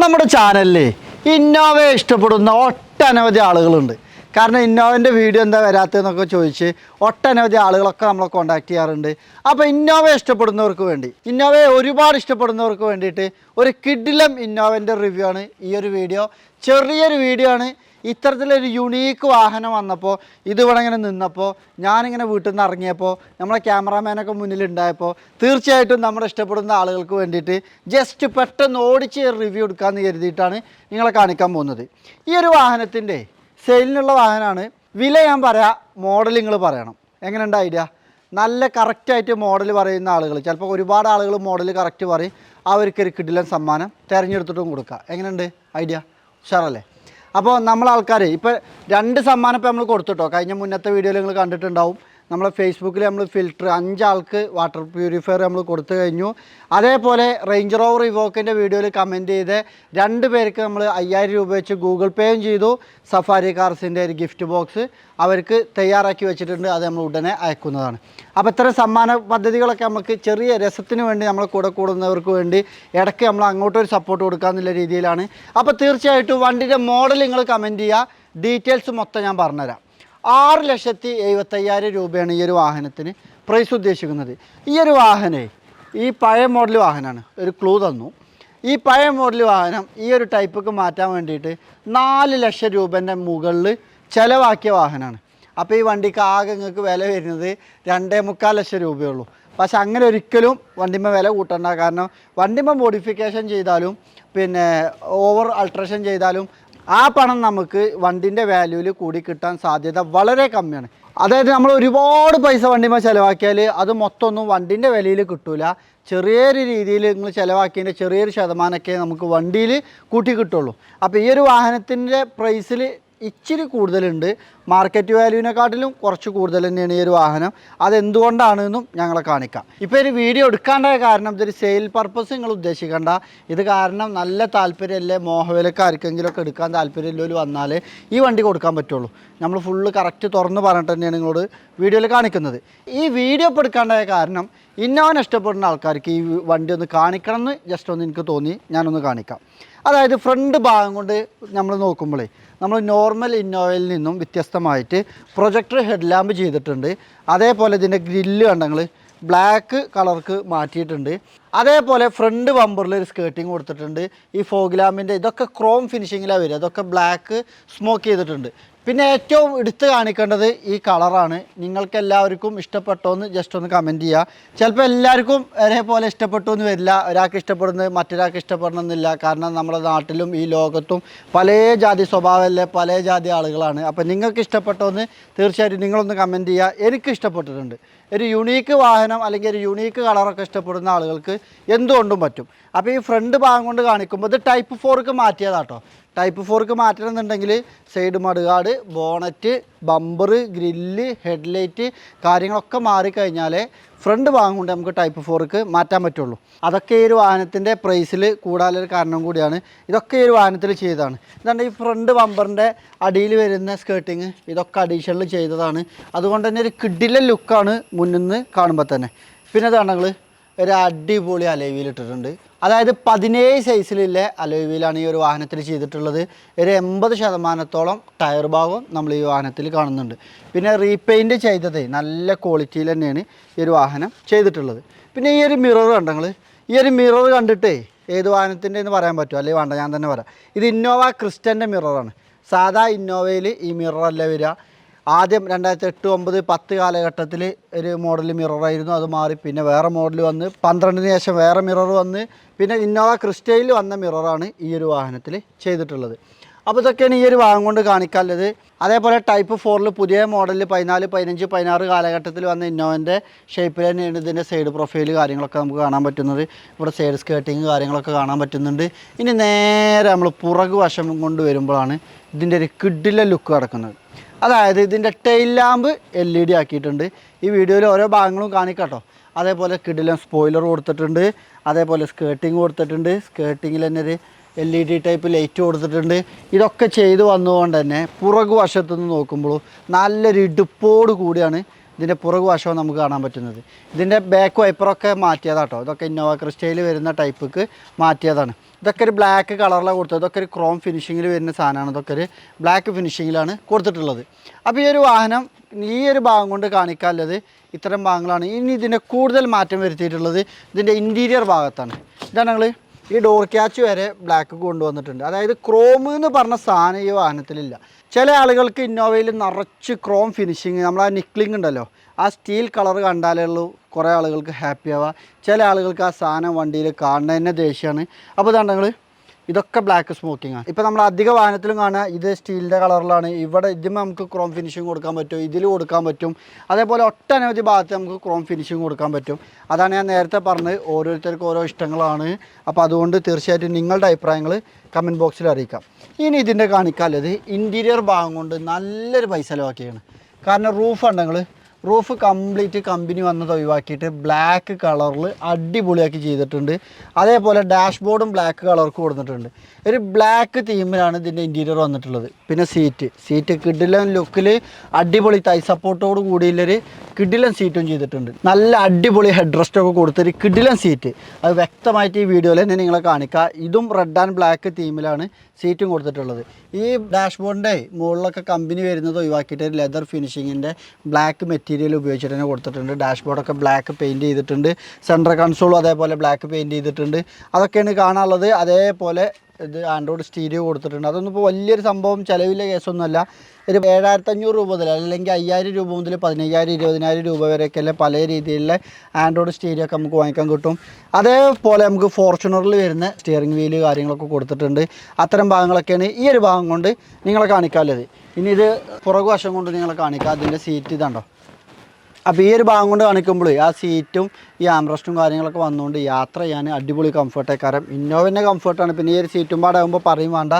നമ്മുടെ ചാനലിൽ ഇന്നോവയെ ഇഷ്ടപ്പെടുന്ന ഒട്ടനവധി ആളുകളുണ്ട്. കാരണം ഇന്നോവന്റെ വീഡിയോ എന്താ വരാത്തതെന്നൊക്കെ ചോദിച്ച് ഒട്ടനവധി ആളുകളൊക്കെ നമ്മളെ കോൺടാക്ട് ചെയ്യാറുണ്ട്. അപ്പോൾ ഇന്നോവ ഇഷ്ടപ്പെടുന്നവർക്ക് വേണ്ടി ഇന്നോവയെ ഒരുപാട് ഇഷ്ടപ്പെടുന്നവർക്ക് വേണ്ടിയിട്ട് ഒരു കിഡിലം ഇന്നോവന്റെ റിവ്യൂ ആണ് ഈ ഒരു വീഡിയോ ചെറിയൊരു വീഡിയോ ആണ് ഇത്തരത്തിലൊരു യുണീക്ക് വാഹനം വന്നപ്പോൾ ഇതിവിടെ ഇങ്ങനെ നിന്നപ്പോൾ ഞാനിങ്ങനെ വീട്ടിൽ നിന്ന് ഇറങ്ങിയപ്പോൾ നമ്മളെ ക്യാമറാമാനൊക്കെ മുന്നിലുണ്ടായപ്പോൾ തീർച്ചയായിട്ടും നമ്മുടെ ഇഷ്ടപ്പെടുന്ന ആളുകൾക്ക് വേണ്ടിയിട്ട് ജസ്റ്റ് പെട്ടെന്ന് ഓടിച്ച് റിവ്യൂ എടുക്കാമെന്ന് കരുതിയിട്ടാണ് നിങ്ങളെ കാണിക്കാൻ പോകുന്നത്. ഈ ഒരു വാഹനത്തിന്റെ സെയിലിനുള്ള വാഹനമാണ്. വില ഞാൻ പറയാം മോഡൽ നിങ്ങൾ പറയണം. എങ്ങനെയുണ്ട് ഐഡിയ നല്ല കറക്റ്റായിട്ട് മോഡൽ പറയുന്ന ആളുകൾ ചിലപ്പോൾ ഒരുപാട് ആളുകൾ മോഡൽ കറക്റ്റ് പറയും അവർക്കൊരു കിടിലൻ സമ്മാനം തിരഞ്ഞെടുത്തിട്ടും കൊടുക്കുക എങ്ങനെയുണ്ട് ഐഡിയ ഉഷാറല്ലേ? അപ്പോൾ നമ്മൾ ആൾക്കാർ ഇപ്പോൾ രണ്ട് സമ്മാനം ഇപ്പോൾ നമ്മൾ കൊടുത്തിട്ടോ കഴിഞ്ഞ മുന്നത്തെ വീഡിയോയിൽ നിങ്ങൾ കണ്ടിട്ടുണ്ടാവും. നമ്മളെ ഫേസ്ബുക്കിൽ നമ്മൾ ഫിൽറ്റർ അഞ്ചാൾക്ക് വാട്ടർ പ്യൂരിഫയർ നമ്മൾ കൊടുത്തു കഴിഞ്ഞു. അതേപോലെ റേഞ്ച് റോവർ ഇവോക്കിന്റെ വീഡിയോയിൽ കമന്റ് ചെയ്ത് രണ്ട് പേർക്ക് നമ്മൾ അയ്യായിരം രൂപ വെച്ച് ഗൂഗിൾ പേയും ചെയ്തു. സഫാരി കാർസിന്റെ ഒരു ഗിഫ്റ്റ് ബോക്സ് അവർക്ക് തയ്യാറാക്കി വെച്ചിട്ടുണ്ട്. അത് നമ്മൾ ഉടനെ അയക്കുന്നതാണ്. അപ്പോൾ ഇത്തരം സമ്മാന പദ്ധതികളൊക്കെ നമുക്ക് ചെറിയ രസത്തിന് വേണ്ടി നമ്മളെ കൂടെ കൂടുന്നവർക്ക് വേണ്ടി ഇടയ്ക്ക് നമ്മൾ അങ്ങോട്ടൊരു സപ്പോർട്ട് കൊടുക്കാമെന്നുള്ള രീതിയിലാണ്. അപ്പോൾ തീർച്ചയായിട്ടും വണ്ടിന്റെ മോഡൽ നിങ്ങൾ കമന്റ് ചെയ്യുക. ഡീറ്റെയിൽസ് മൊത്തം ഞാൻ പറഞ്ഞുതരാം. ആറ് ലക്ഷത്തി എഴുപത്തയ്യായിരം രൂപയാണ് ഈ ഒരു വാഹനത്തിന് പ്രൈസ് ഉദ്ദേശിക്കുന്നത്. ഈ ഒരു വാഹനേ ഈ പഴയ മോഡൽ വാഹനമാണ് ഒരു ക്ലൂ തന്നു. ഈ പഴയ മോഡൽ വാഹനം ഈ ഒരു ടൈപ്പൊക്കെ മാറ്റാൻ വേണ്ടിയിട്ട് നാല് ലക്ഷം രൂപേന്റെ മുകളിൽ ചിലവാക്കിയ വാഹനമാണ് അപ്പോൾ ഈ വണ്ടിക്ക് ആകെ നിങ്ങൾക്ക് വില വരുന്നത് രണ്ടേ മുക്കാൽ ലക്ഷം രൂപയേ ഉള്ളൂ. പക്ഷെ അങ്ങനെ ഒരിക്കലും വണ്ടിമ്മ വില കൂട്ടണ്ട. കാരണം വണ്ടിമ്മ മോഡിഫിക്കേഷൻ ചെയ്താലും പിന്നെ ഓവർ അൾട്രേഷൻ ചെയ്താലും ആ പണം നമുക്ക് വണ്ടിന്റെ വാല്യൂവിൽ കൂടി കിട്ടാൻ സാധ്യത വളരെ കമ്മിയാണ്. അതായത് നമ്മൾ ഒരുപാട് പൈസ വണ്ടിമ ചിലവാക്കിയാൽ അത് മൊത്തം ഒന്നും വണ്ടിന്റെ വിലയിൽ കിട്ടൂല. ചെറിയൊരു രീതിയിൽ നിങ്ങൾ ചിലവാക്കിയതിന്റെ ചെറിയൊരു ശതമാനമൊക്കെ നമുക്ക് വണ്ടിയിൽ കൂട്ടി കിട്ടുള്ളൂ. അപ്പോൾ ഈ ഒരു വാഹനത്തിന്റെ പ്രൈസിൽ ഇച്ചിരി കൂടുതലുണ്ട്. മാർക്കറ്റ് വാല്യൂവിനെക്കാട്ടിലും കുറച്ച് കൂടുതൽ തന്നെയാണ് ഈ ഒരു വാഹനം. അതെന്തുകൊണ്ടാണെന്നും ഞങ്ങളെ കാണിക്കാം. ഇപ്പോൾ ഒരു വീഡിയോ എടുക്കാണ്ടായ കാരണം ഇതൊരു സെയിൽ പർപ്പസ് നിങ്ങൾ ഉദ്ദേശിക്കേണ്ട. ഇത് കാരണം നല്ല താല്പര്യമല്ലേ മോഹവിലക്കാർക്കെങ്കിലുമൊക്കെ എടുക്കാൻ താല്പര്യമില്ലൊരു വന്നാൽ ഈ വണ്ടി കൊടുക്കാൻ പറ്റുള്ളൂ. നമ്മൾ ഫുള്ള് കറക്റ്റ് തുറന്ന് പറഞ്ഞിട്ട് തന്നെയാണ് നിങ്ങളോട് വീഡിയോയിൽ കാണിക്കുന്നത്. ഈ വീഡിയോ ഇപ്പോൾ എടുക്കാണ്ടായ കാരണം ഇന്നോവൻ ഇഷ്ടപ്പെടുന്ന ആൾക്കാർക്ക് ഈ വണ്ടി ഒന്ന് കാണിക്കണം എന്ന് ജസ്റ്റ് ഒന്ന് എനിക്ക് തോന്നി. ഞാനൊന്ന് കാണിക്കാം. അതായത് ഫ്രണ്ട് ഭാഗം കൊണ്ട് നമ്മൾ നോക്കുമ്പോഴേ നമ്മൾ നോർമൽ ഇന്നോവയിൽ നിന്നും വ്യത്യസ്തമായിട്ട് പ്രൊജക്ടർ ഹെഡ് ലാമ്പ് ചെയ്തിട്ടുണ്ട്. അതേപോലെ ഇതിന്റെ ഗ്രില്ല് കണ്ടങ്ങൾ ബ്ലാക്ക് കളർക്ക് മാറ്റിയിട്ടുണ്ട്. അതേപോലെ ഫ്രണ്ട് ബമ്പറിൽ ഒരു സ്കേർട്ടിങ് കൊടുത്തിട്ടുണ്ട്. ഈ ഫോഗ് ലാമ്പിന്റെ ഇതൊക്കെ ക്രോം ഫിനിഷിങ്ങിലാണ് വരിക. അതൊക്കെ ബ്ലാക്ക് സ്മോക്ക് ചെയ്തിട്ടുണ്ട്. പിന്നെ ഏറ്റവും എടുത്ത് കാണിക്കേണ്ടത് ഈ കളറാണ്. നിങ്ങൾക്ക് എല്ലാവർക്കും ഇഷ്ടപ്പെട്ടോ എന്ന് ജസ്റ്റ് ഒന്ന് കമന്റ് ചെയ്യുക ചിലപ്പോൾ എല്ലാവർക്കും ഒരേപോലെ ഇഷ്ടപ്പെട്ടു എന്ന് വരില്ല. ഒരാൾക്ക് ഇഷ്ടപ്പെടുന്നത് മറ്റൊരാൾക്ക് ഇഷ്ടപ്പെടണമെന്നില്ല. കാരണം നമ്മുടെ നാട്ടിലും ഈ ലോകത്തും പല ജാതി സ്വഭാവമല്ലേ പല ജാതി ആളുകളാണ്. അപ്പോൾ നിങ്ങൾക്ക് ഇഷ്ടപ്പെട്ടോ എന്ന് തീർച്ചയായിട്ടും നിങ്ങളൊന്ന് കമന്റ് ചെയ്യുക എനിക്ക് ഇഷ്ടപ്പെട്ടിട്ടുണ്ട്. ഒരു യുണീക്ക് വാഹനം അല്ലെങ്കിൽ ഒരു യുണീക്ക് കളറൊക്കെ ഇഷ്ടപ്പെടുന്ന ആളുകൾക്ക് എന്തുകൊണ്ടും പറ്റും. അപ്പോൾ ഈ ഫ്രണ്ട് ഭാഗം കൊണ്ട് കാണിക്കുമ്പോൾ ഇത് ടൈപ്പ് ഫോർക്ക് മാറ്റിയതാട്ടോ. Type fork മാറ്റണമെന്നുണ്ടെങ്കിൽ side mudguard bonnet bumper grill headlight കാര്യങ്ങളൊക്കെ മാറിക്കഴിഞ്ഞാൽ ഫ്രണ്ട് ഭാഗം കൊണ്ട് നമുക്ക് ടൈപ്പ് ഫോർക്ക് മാറ്റാൻ പറ്റുള്ളൂ. അതൊക്കെ ഈ ഒരു വാഹനത്തിന്റെ പ്രൈസിൽ കൂടാനൊരു കാരണം കൂടിയാണ്. ഇതൊക്കെ ഈ ഒരു വാഹനത്തിൽ ചെയ്തതാണ്. ഇതാണ് ഈ ഫ്രണ്ട് ബമ്പറിന്റെ അടിയിൽ വരുന്ന സ്കേർട്ടിങ് ഇതൊക്കെ അഡീഷണൽ ചെയ്തതാണ്. അതുകൊണ്ട് തന്നെ ഒരു കിഡിലെ ലുക്കാണ് മുന്നിൽ നിന്ന് കാണുമ്പോൾ തന്നെ. പിന്നെ ഇതാണെങ്കിൽ ഒരു അടിപൊളി അലൈവിൽ ഇട്ടിട്ടുണ്ട്. അതായത് പതിനേഴ് സൈസിലുള്ള അലോയിലാണ് ഈ ഒരു വാഹനത്തിൽ ചെയ്തിട്ടുള്ളത്. ഒരു എൺപത് ശതമാനത്തോളം ടയർ ഭാഗം നമ്മൾ ഈ വാഹനത്തിൽ കാണുന്നുണ്ട്. പിന്നെ റീപെയിന്റ് ചെയ്തത് നല്ല ക്വാളിറ്റിയിൽ തന്നെയാണ് ഈ ഒരു വാഹനം ചെയ്തിട്ടുള്ളത്. പിന്നെ ഈ ഒരു മിറർ കണ്ടങ്ങൾ ഈ ഒരു മിറർ കണ്ടിട്ടേ ഏത് വാഹനത്തിന്റെ എന്ന് പറയാൻ പറ്റുമോ? അല്ലെങ്കിൽ വേണ്ട ഞാൻ തന്നെ പറയാം. ഇത് ഇന്നോവ ക്രിസ്റ്റന്റെ മിററാണ് സാധാ ഇന്നോവയിൽ ഈ മിററല്ല വരിക. ആദ്യം രണ്ടായിരത്തി എട്ട് ഒമ്പത് പത്ത് കാലഘട്ടത്തിൽ ഒരു മോഡൽ മിററായിരുന്നു അത് മാറി പിന്നെ വേറെ മോഡൽ വന്ന് പന്ത്രണ്ടിന് ശേഷം വേറെ മിറർ വന്ന് പിന്നെ ഇന്നോവ ക്രിസ്റ്റയിൽ വന്ന മിററാണ് ഈ ഒരു വാഹനത്തിൽ ചെയ്തിട്ടുള്ളത്. അപ്പോൾ ഇതൊക്കെയാണ് ഈ ഒരു വാഹനം കൊണ്ട് കാണിക്കാനുള്ളത്. അതേപോലെ ടൈപ്പ് ഫോറിൽ പുതിയ മോഡലിൽ പതിനാല് പതിനഞ്ച് പതിനാറ് കാലഘട്ടത്തിൽ വന്ന ഇന്നോവന്റെ ഷേപ്പിൽ തന്നെയാണ് ഇതിന്റെ സൈഡ് പ്രൊഫൈൽ കാര്യങ്ങളൊക്കെ നമുക്ക് കാണാൻ പറ്റുന്നത്. ഇവിടെ സൈഡ് സ്കേർട്ടിങ് കാര്യങ്ങളൊക്കെ കാണാൻ പറ്റുന്നുണ്ട്. ഇനി നേരെ നമ്മൾ പുറകു വശം കൊണ്ട് വരുമ്പോഴാണ് ഇതിന്റെ ഒരു കിഡിലെ ലുക്ക് കിടക്കുന്നത്. അതായത് ഇതിന്റെ tail lamp L E D ആക്കിയിട്ടുണ്ട്. ഈ വീഡിയോയിൽ ഓരോ ഭാഗങ്ങളും കാണിക്കാട്ടോ. അതേപോലെ കിഡിലും സ്പോയിലർ കൊടുത്തിട്ടുണ്ട്. അതേപോലെ സ്കേർട്ടിങ് കൊടുത്തിട്ടുണ്ട്. സ്കേർട്ടിങ്ങിൽ തന്നെ ഒരു L E D type light കൊടുത്തിട്ടുണ്ട്. ഇതൊക്കെ ചെയ്തു വന്നതുകൊണ്ട് തന്നെ പുറകു വശത്തു നിന്ന് നോക്കുമ്പോൾ നല്ലൊരു ഇടുപ്പോട് കൂടിയാണ് ഇതിന്റെ പുറകു വശവും നമുക്ക് കാണാൻ പറ്റുന്നത്. ഇതിന്റെ ബാക്ക് വൈപ്പറൊക്കെ മാറ്റിയതാട്ടോ. ഇതൊക്കെ ഇന്നോവ ക്രിസ്റ്റയിൽ വരുന്ന ടൈപ്പിക്ക് മാറ്റിയതാണ്. ഇതൊക്കെ ഒരു ബ്ലാക്ക് കളറിലാണ് കൊടുത്തത്. ഇതൊക്കെ ഒരു ക്രോം ഫിനിഷിങ്ങിൽ വരുന്ന സാധനമാണ്. ഇതൊക്കെ ഒരു ബ്ലാക്ക് ഫിനിഷിങ്ങിലാണ് കൊടുത്തിട്ടുള്ളത്. അപ്പോൾ ഈ ഒരു വാഹനം ഈ ഒരു ഭാഗം കൊണ്ട് കാണിക്കാനുള്ളത് ഇത്തരം ഭാഗങ്ങളാണ്. ഇനി ഇതിന്റെ കൂടുതൽ മാറ്റം വരുത്തിയിട്ടുള്ളത് ഇതിന്റെ ഇന്റീരിയർ ഭാഗത്താണ്. ഇതാണ് ഞങ്ങൾ ഈ ഡോർ ക്യാച്ച് വരെ ബ്ലാക്ക് കൊണ്ടുവന്നിട്ടുണ്ട്. അതായത് ക്രോം എന്ന് പറഞ്ഞ സാധനം ഈ വാഹനത്തിലില്ല. ചില ആളുകൾക്ക് ഇന്നോവയിൽ നിറച്ച് ക്രോം ഫിനിഷിങ് നമ്മൾ ആ നിക്ലിംഗ് ഉണ്ടല്ലോ ആ സ്റ്റീൽ കളർ കണ്ടാലേ ഉള്ളൂ കുറേ ആളുകൾക്ക് ഹാപ്പി ചില ആളുകൾക്ക് ആ സാധനം വണ്ടിയിൽ കാണുന്നതന്നെ ദേഷ്യമാണ്. അപ്പോൾ ഇതാണ് ഞങ്ങൾ ഇതൊക്കെ ബ്ലാക്ക് സ്മോക്കിംഗ് ആണ്. ഇപ്പോൾ നമ്മൾ അധിക വാഹനത്തിലും കാണുക ഇത് സ്റ്റീലിന്റെ കളറിലാണ് ഇവിടെ ഇതിന് നമുക്ക് ക്രോം ഫിനിഷിംഗ് കൊടുക്കാൻ പറ്റും ഇതിൽ കൊടുക്കാൻ പറ്റും. അതേപോലെ ഒട്ടനവധി ഭാഗത്ത് നമുക്ക് ക്രോം ഫിനിഷിംഗ് കൊടുക്കാൻ പറ്റും. അതാണ് ഞാൻ നേരത്തെ പറഞ്ഞത്. ഓരോരുത്തർക്കും ഓരോ ഇഷ്ടങ്ങളാണ്. അപ്പോൾ അതുകൊണ്ട് തീർച്ചയായിട്ടും നിങ്ങളുടെ അഭിപ്രായങ്ങൾ കമന്റ് ബോക്സിൽ അറിയിക്കാം. ഇനി ഇതിന്റെ കാണിക്കാനുള്ളത് ഇന്റീരിയർ ഭാഗം കൊണ്ട് നല്ലൊരു പൈസ ചിലവാക്കിയാണ് കാരണം റൂഫ് ഉണ്ടെങ്കിൽ റൂഫ് കംപ്ലീറ്റ് കമ്പനി വന്നത് ഒഴിവാക്കിയിട്ട് ബ്ലാക്ക് കളറിൽ അടിപൊളിയാക്കി ചെയ്തിട്ടുണ്ട്. അതേപോലെ ഡാഷ്ബോർഡും ബ്ലാക്ക് കളർക്ക് കൊടുത്തിട്ടുണ്ട്. ഒരു ബ്ലാക്ക് തീമിലാണ് ഇതിന്റെ ഇന്റീരിയർ വന്നിട്ടുള്ളത്. പിന്നെ സീറ്റ് സീറ്റ് കിഡിലൻ ലുക്കിൽ അടിപൊളി തൈ സപ്പോർട്ടോട് കൂടിയുള്ളൊരു കിഡിലൻ സീറ്റും ചെയ്തിട്ടുണ്ട്. നല്ല അടിപൊളി ഹെഡ് റെസ്റ്റൊക്കെ കൊടുത്തൊരു കിഡിലൻ സീറ്റ് അത് വ്യക്തമായിട്ട് ഈ വീഡിയോയിൽ തന്നെ നിങ്ങളെ കാണിക്കുക ഇതും റെഡ് ആൻഡ് ബ്ലാക്ക് തീമിലാണ് സീറ്റും കൊടുത്തിട്ടുള്ളത്. ഈ ഡാഷ്ബോർഡിന്റെ മുകളിലൊക്കെ കമ്പനി വരുന്നത് ഒഴിവാക്കിയിട്ട് ലെതർ ഫിനിഷിങ്ങിന്റെ ബ്ലാക്ക് മെറ്റീരിയൽ ഉപയോഗിച്ചിട്ട് തന്നെ കൊടുത്തിട്ടുണ്ട്. ഡാഷ്ബോർഡൊക്കെ ബ്ലാക്ക് പെയിന്റ് ചെയ്തിട്ടുണ്ട്. സെൻട്രൽ കൺസോളും അതേപോലെ ബ്ലാക്ക് പെയിന്റ് ചെയ്തിട്ടുണ്ട്. അതൊക്കെയാണ് കാണാനുള്ളത്. അതേപോലെ ഇത് ആൻഡ്രോയിഡ് സ്റ്റീരിയോ കൊടുത്തിട്ടുണ്ട്. അതൊന്നും ഇപ്പോൾ വലിയൊരു സംഭവം ചിലവിലെ കേസൊന്നുമല്ല. ഒരു ഏഴായിരത്തി അഞ്ഞൂറ് രൂപ മുതൽ അല്ലെങ്കിൽ അയ്യായിരം രൂപ മുതൽ പതിനയ്യായിരം ഇരുപതിനായിരം രൂപ വരെയൊക്കെയുള്ള പല രീതിയിലുള്ള ആൻഡ്രോയിഡ് സ്റ്റീരിയോ ഒക്കെ നമുക്ക് വാങ്ങിക്കാൻ കിട്ടും. അതേപോലെ നമുക്ക് ഫോർച്യൂണറിൽ വരുന്ന സ്റ്റിയറിംഗ് വീൽ കാര്യങ്ങളൊക്കെ കൊടുത്തിട്ടുണ്ട്. അത്തരം ഭാഗങ്ങളൊക്കെയാണ് ഈ ഒരു ഭാഗം കൊണ്ട് നിങ്ങളെ കാണിക്കാനുള്ളത്. ഇനി ഇത് പുറകുവശം കൊണ്ട് നിങ്ങളെ കാണിക്കാം. അതിന്റെ സീറ്റ് ഇതാണ്ടോ? അപ്പോൾ ഈ ഒരു ഭാഗം കൊണ്ട് കാണിക്കുമ്പോൾ ആ സീറ്റും ഈ ആംറസ്റ്റും കാര്യങ്ങളൊക്കെ വന്നുകൊണ്ട് യാത്ര ചെയ്യാൻ അടിപൊളി കംഫർട്ടേ കാരണം ഇന്നോവന്റെ കംഫർട്ടാണ് പിന്നെ ഈ ഒരു സീറ്റും പാടാകുമ്പോൾ പറയും വേണ്ട.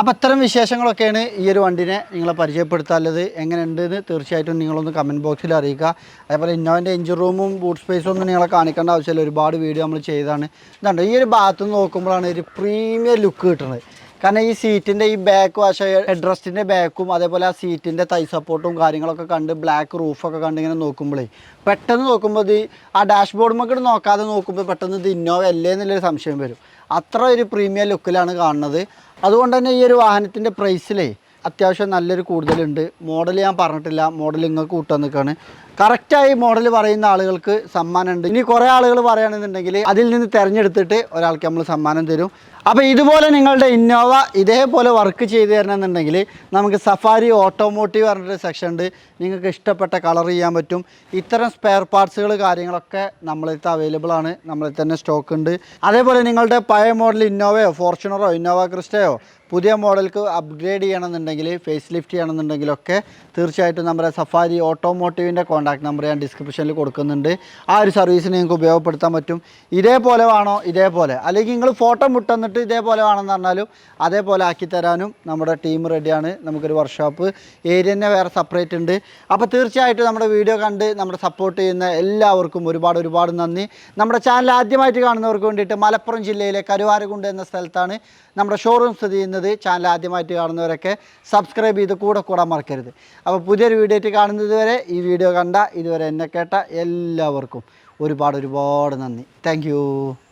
അപ്പോൾ അത്തരം വിശേഷങ്ങളൊക്കെയാണ് ഈ ഒരു വണ്ടിനെ നിങ്ങളെ പരിചയപ്പെടുത്താനുള്ളത്. എങ്ങനെയുണ്ട് എന്ന് തീർച്ചയായിട്ടും നിങ്ങളൊന്ന് കമന്റ് ബോക്സിൽ അറിയിക്കുക അതേപോലെ ഇന്നോവന്റെ എഞ്ചിൻ റൂമും ബൂട്ട് സ്പേസും ഒന്നും നിങ്ങളെ കാണിക്കേണ്ട ആവശ്യമില്ല. ഒരുപാട് വീഡിയോ നമ്മൾ ചെയ്താണ് ഇതുണ്ട് ഈ ഒരു ഭാഗത്ത് നോക്കുമ്പോഴാണ് ഒരു പ്രീമിയം ലുക്ക് കിട്ടുന്നത് കാരണം ഈ സീറ്റിന്റെ ഈ ബാക്ക് വാഷ് ഹെഡ് റെസ്റ്റിന്റെ ബാക്കും അതേപോലെ ആ സീറ്റിന്റെ തൈ സപ്പോർട്ടും കാര്യങ്ങളൊക്കെ കണ്ട് ബ്ലാക്ക് റൂഫൊക്കെ കണ്ട് ഇങ്ങനെ നോക്കുമ്പോഴേ പെട്ടെന്ന് നോക്കുമ്പോൾ ഇത് ആ ഡാഷ്ബോർഡ് മക്കട് നോക്കാതെ നോക്കുമ്പോൾ പെട്ടെന്ന് ഇത് ഇന്നോവ അല്ലേ എന്നുള്ളൊരു സംശയം വരും. അത്ര ഒരു പ്രീമിയം ലുക്കിലാണ് കാണുന്നത്. അതുകൊണ്ട് തന്നെ ഈ ഒരു വാഹനത്തിന്റെ പ്രൈസിലേ അത്യാവശ്യം നല്ലൊരു കൂടുതലുണ്ട്. മോഡൽ ഞാൻ പറഞ്ഞിട്ടില്ല. മോഡൽ ഇങ്ങനെ കൂട്ടാൻ നിൽക്കുകയാണ് കറക്റ്റായി മോഡൽ പറയുന്ന ആളുകൾക്ക് സമ്മാനമുണ്ട്. ഇനി കുറേ ആളുകൾ പറയുകയാണെന്നുണ്ടെങ്കിൽ അതിൽ നിന്ന് തിരഞ്ഞെടുത്തിട്ട് ഒരാൾക്ക് നമ്മൾ സമ്മാനം തരും. അപ്പോൾ ഇതുപോലെ നിങ്ങളുടെ ഇന്നോവ ഇതേപോലെ വർക്ക് ചെയ്ത് തരണമെന്നുണ്ടെങ്കിൽ നമുക്ക് സഫാരി ഓട്ടോമോട്ടീവ് പറഞ്ഞിട്ട് സെക്ഷൻ ഉണ്ട്. നിങ്ങൾക്ക് ഇഷ്ടപ്പെട്ട കളർ ചെയ്യാൻ പറ്റും. ഇത്തരം സ്പെയർ പാർട്സുകൾ കാര്യങ്ങളൊക്കെ നമ്മളിത് അവൈലബിൾ ആണ്. നമ്മളിൽ തന്നെ സ്റ്റോക്ക് ഉണ്ട്. അതേപോലെ നിങ്ങളുടെ പഴയ മോഡൽ ഇന്നോവയോ ഫോർച്യൂണറോ ഇന്നോവ ക്രിസ്റ്റയോ പുതിയ മോഡൽക്ക് അപ്ഗ്രേഡ് ചെയ്യണമെന്നുണ്ടെങ്കിൽ ഫേസ് ലിഫ്റ്റ് ചെയ്യണമെന്നുണ്ടെങ്കിലൊക്കെ തീർച്ചയായിട്ടും നമ്മുടെ സഫാരി ഓട്ടോമോട്ടീവിന്റെ കോൺടാക്ട് നമ്പർ ഞാൻ ഡിസ്ക്രിപ്ഷനിൽ കൊടുക്കുന്നുണ്ട്. ആ ഒരു സർവീസിന് നിങ്ങൾക്ക് ഉപയോഗപ്പെടുത്താൻ പറ്റും. ഇതേപോലെ വേണോ? ഇതേപോലെ. അല്ലെങ്കിൽ നിങ്ങൾ ഫോട്ടോ മുട്ടന്നിട്ട് ഇതേപോലെ വേണമെന്ന് പറഞ്ഞാലും അതേപോലെ ആക്കി തരാനും നമ്മുടെ ടീം റെഡിയാണ്. നമുക്കൊരു വർക്ക്ഷോപ്പ് ഏരിയ തന്നെ വേറെ സെപ്പറേറ്റ് ഉണ്ട്. അപ്പോൾ തീർച്ചയായിട്ടും നമ്മുടെ വീഡിയോ കണ്ട് നമ്മുടെ സപ്പോർട്ട് ചെയ്യുന്ന എല്ലാവർക്കും ഒരുപാട് ഒരുപാട് നന്ദി. നമ്മുടെ ചാനൽ ആദ്യമായിട്ട് കാണുന്നവർക്ക് വേണ്ടിയിട്ട് മലപ്പുറം ജില്ലയിലെ കരുവാരകുണ്ട് എന്ന സ്ഥലത്താണ് നമ്മുടെ ഷോറൂം സ്ഥിതി ചെയ്യുന്നത്. ചാനൽ ആദ്യമായിട്ട് കാണുന്നവരൊക്കെ സബ്സ്ക്രൈബ് ചെയ്ത് കൂടെ കൂടാൻ മറക്കരുത്. അപ്പോൾ പുതിയൊരു വീഡിയോ ആയിട്ട് കാണുന്നത് വരെ ഈ വീഡിയോ കണ്ട ഇതുവരെ എന്നെ കേട്ട എല്ലാവർക്കും ഒരുപാട് ഒരുപാട് നന്ദി. താങ്ക്